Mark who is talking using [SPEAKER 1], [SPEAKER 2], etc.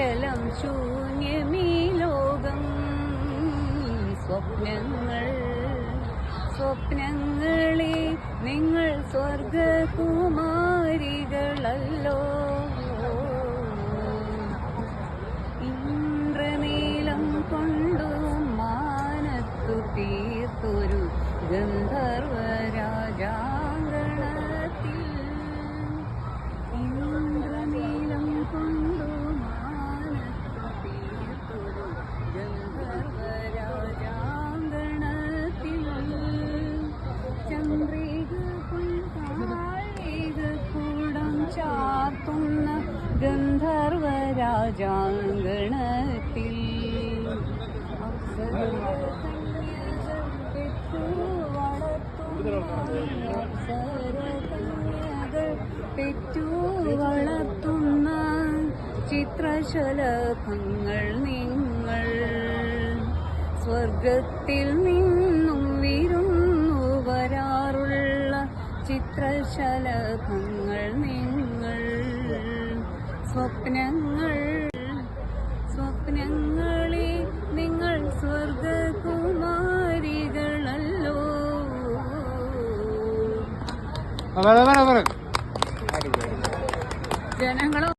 [SPEAKER 1] ചലം ശൂന്യമീ ലോകം സ്വപ്നങ്ങൾ സ്വപ്നങ്ങളെ നിങ്ങൾ സ്വർഗകുമാരികളല്ലോ. ഇന്ദ്രനീലം കൊണ്ടു മാനത്തു തീർത്തൊരു ഗന്ധർവ ചാർത്തുന്ന ഗന്ധർവ രാജാങ്കണത്തിൽ അപ്സരകന്യകൾ പെറ്റു വളർത്തുന്ന ചിത്രശലഭങ്ങൾ നിങ്ങൾ സ്വർഗത്തിൽ നിന്നും വിരുന്നു വരാറുള്ള ചിത്രശലഭങ്ങൾ സ്വപ്നങ്ങൾ സ്വപ്നങ്ങളെ നിങ്ങൾ സ്വർഗകുമാരികളല്ലോ. ജനങ്ങളോ